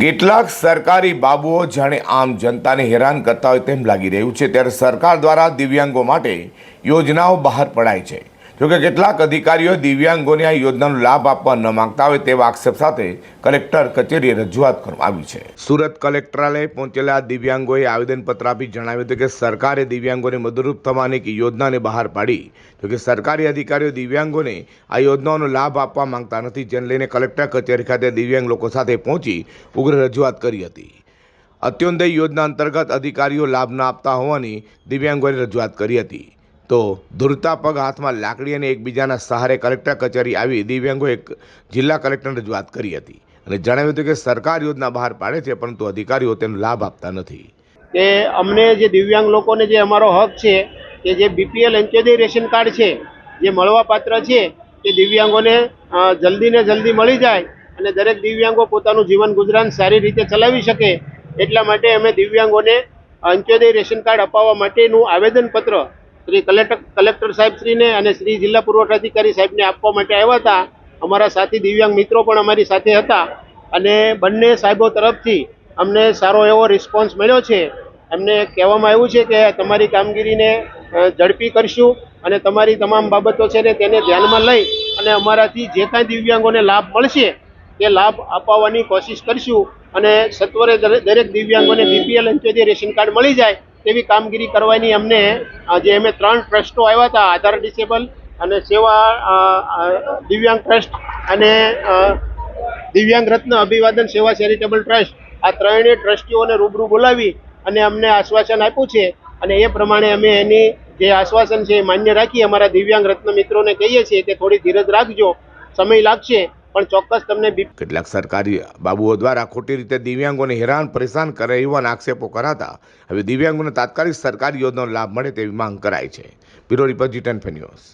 કેટલાક સરકારી બાબુઓ જાણે આમ જનતાને હેરાન કરતા હોય તેમ લાગી રહ્યું છે. ત્યારે સરકાર દ્વારા દિવ્યાંગો માટે યોજનાઓ બહાર પડાય છે. જોકે કેટલાક અધિકારીઓ દિવ્યાંગોને આ યોજનાનો લાભ આપવા ન માંગતા હોય તેવા આક્ષેપ સાથે કલેક્ટર કચેરીએ રજૂઆત કરવામાં આવી છે. સુરત કલેક્ટરાલય પહોંચેલા દિવ્યાંગોએ આવેદનપત્ર આપી જણાવ્યું હતું કે સરકારે દિવ્યાંગોને મદદરૂપ થવાની એક યોજનાને બહાર પાડી. જોકે સરકારી અધિકારીઓ દિવ્યાંગોને આ યોજનાઓનો લાભ આપવા માંગતા નથી, જેને લઈને કલેક્ટર કચેરી ખાતે દિવ્યાંગ લોકો સાથે પહોંચી ઉગ્ર રજૂઆત કરી હતી. અત્યોદય યોજના અંતર્ગત અધિકારીઓ લાભ ન આપતા હોવાની દિવ્યાંગોએ રજૂઆત કરી હતી. તો ધૂળતા પગ હાથમાં લાકડી અને એકબીજાના સહારે કલેક્ટર કચેરી આવી દિવ્યાંગોએ એક જિલ્લા કલેક્ટરને રજૂઆત કરી હતી અને જણાવ્યું હતું કે સરકાર યોજના બહાર પાડે છે, પરંતુ અધિકારીઓ તેનો લાભ આપતા નથી. કે અમને જે દિવ્યાંગ લોકોને જે અમારો હક છે, કે જે બીપીએલ અંત્યોદય રેશન કાર્ડ છે, જે મળવાપાત્ર છે, તે દિવ્યાંગોને જલ્દીને જલ્દી મળી જાય અને દરેક દિવ્યાંગો પોતાનું જીવન ગુજરાન સારી રીતે ચલાવી શકે એટલા માટે અમે દિવ્યાંગોને અંત્યોદય રેશન કાર્ડ અપાવવા માટેનું આવેદનપત્ર શ્રી કલેક્ટર કલેક્ટર સાહેબશ્રીને અને શ્રી જિલ્લા પુરવઠા અધિકારી સાહેબને આપવા માટે આવ્યા હતા. અમારા સાથી દિવ્યાંગ મિત્રો પણ અમારી સાથે હતા. અને બંને સાહેબો તરફથી અમને સારો એવો રિસ્પોન્સ મળ્યો છે. એમને કહેવામાં આવ્યું છે કે તમારી કામગીરીને ઝડપી કરશું અને તમારી તમામ બાબતો છે ને તેને ધ્યાનમાં લઈ અને અમારાથી જે કાંઈ દિવ્યાંગોને લાભ મળશે, તે લાભ અપાવવાની કોશિશ કરશું. અને સત્વરે દરે- દરેક દિવ્યાંગોને બીપીએલ અંત્યોદય રેશન કાર્ડ મળી જાય તેવી કામગીરી કરવાની અમને જે અમે ત્રણ ટ્રસ્ટો આવ્યા હતા, આધાર ડિસેબલ અને સેવા દિવ્યાંગ ટ્રસ્ટ અને દિવ્યાંગ રત્ન અભિવાદન સેવા ચેરિટેબલ ટ્રસ્ટ, આ ત્રણેય ટ્રસ્ટીઓને રૂબરૂ બોલાવી અને અમને આશ્વાસન આપ્યું છે. અને એ પ્રમાણે અમે એની જે આશ્વાસન છે એ માન્ય રાખી અમારા દિવ્યાંગ રત્ન મિત્રોને કહીએ છીએ કે થોડી ધીરજ રાખજો, સમય લાગશે પણ ચોક્કસ તમને કેટલાક સરકારી બાબુઓ દ્વારા ખોટી રીતે દિવ્યાંગોને હેરાન, પરેશાન કરે એવા આક્ષેપો કરાતા હવે દિવ્યાંગોને તાત્કાલિક સરકારી યોજનાનો લાભ મળે તેવી માંગ કરાઈ છે. બ્યુરો રિપોર્ટ જીટન ન્યૂઝ.